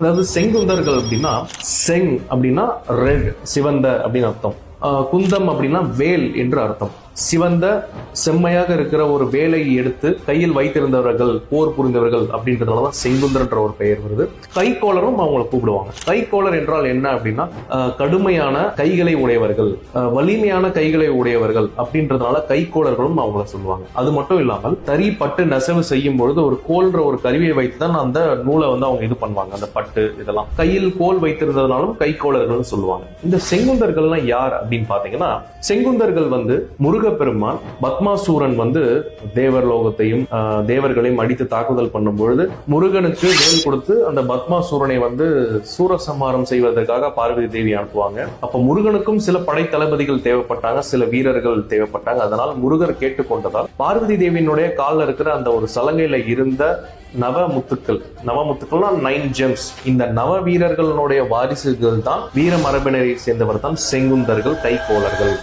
அதாவது செங்குந்தர்கள் அப்படின்னா செங் அப்படின்னா ரெட் சிவந்த அப்படின்னு அர்த்தம். குந்தம் அப்படின்னா வேல் என்று அர்த்தம். சிவந்த செம்மையாக இருக்கிற ஒரு வேலை எடுத்து கையில் வைத்திருந்தவர்கள் போர் புரிந்தவர்கள் அப்படின்றதுனாலதான் செங்குந்தர்ன்ற ஒரு பெயர் வருது. கைக்கோளரும் அவங்கள கூப்பிடுவாங்க. கைக்கோளர் என்றால் என்ன அப்படின்னா கடுமையான கைகளை உடையவர்கள் வலிமையான கைகளை உடையவர்கள் அப்படின்றதுனால கைக்கோளர்களும் அவங்கள சொல்லுவாங்க. அது மட்டும் இல்லாமல் தறி பட்டு நெசவு செய்யும் பொழுது ஒரு கோல்ன்ற ஒரு கருவியை வைத்து தான் அந்த நூலை வந்து அவங்க இது பண்ணுவாங்க. அந்த பட்டு இதெல்லாம். கையில் கோல் வைத்திருந்ததுனாலும் கைக்கோளர்கள்னு சொல்லுவாங்க. இந்த செங்குந்தர்கள்லாம் யார்? அப்படின்னு பாத்தீங்கன்னா செங்குந்தர்கள் வந்து முருகப்பெருமான் பத்மாசூரன் வந்து தேவர் லோகத்தையும் தேவர்களையும் அடித்து தாக்குதல் பண்ணும் பொழுது முருகனுக்கு வேல் கொடுத்து அந்த பத்மாசூரனை வந்து சூரசம்ஹாரம் செய்வதற்காக பார்வதி தேவி அனுப்புவாங்க. அப்ப முருகனுக்கும் சில படை தளபதிகள் தேவைப்பட்டாங்க சில வீரர்கள் தேவைப்பட்டாங்க. அதனால் முருகர் கேட்டுக்கொண்டதால் பார்வதி தேவியினுடைய காலில் இருக்கிற அந்த ஒரு சலங்கையில இருந்த நவ முத்துக்கள் நவ முத்துக்கள்னா நைன் ஜெம்ஸ் இந்த நவ வீரர்களுடைய வாரிசுகள் தான் வீர மரபினரை சேர்ந்தவர் தான் செங்குந்தர்கள் கைகோளர்கள்